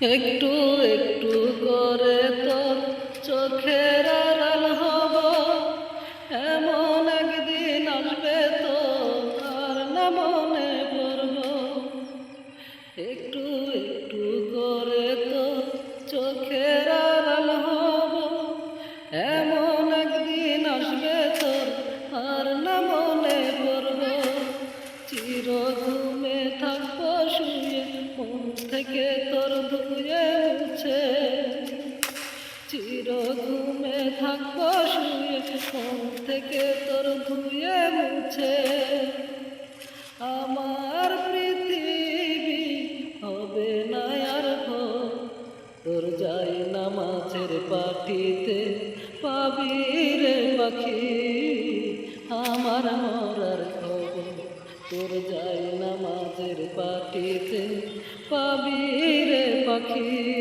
একটু একটু করে তো চোখের আড়াল হব। এমন একদিন আসবে তো আর না মনে পড়ব। একটু একটু করে তো চোখের আড়াল হব। এমন একদিন আসবে তোর আর না মনে পড়ব। চির থেকে তোর ধুয়ে মুছে চির ঘুমে থাকব শুয়ে, মন থেকে তোর ধুয়ে মুছে। আমার পৃথিবী হবে না আর তোর যাই না মাছের পাটিতে পাবি রে পাখি। আমার মরার খবর, তোর যাই না মাছের পাটিতে পাবি kiss.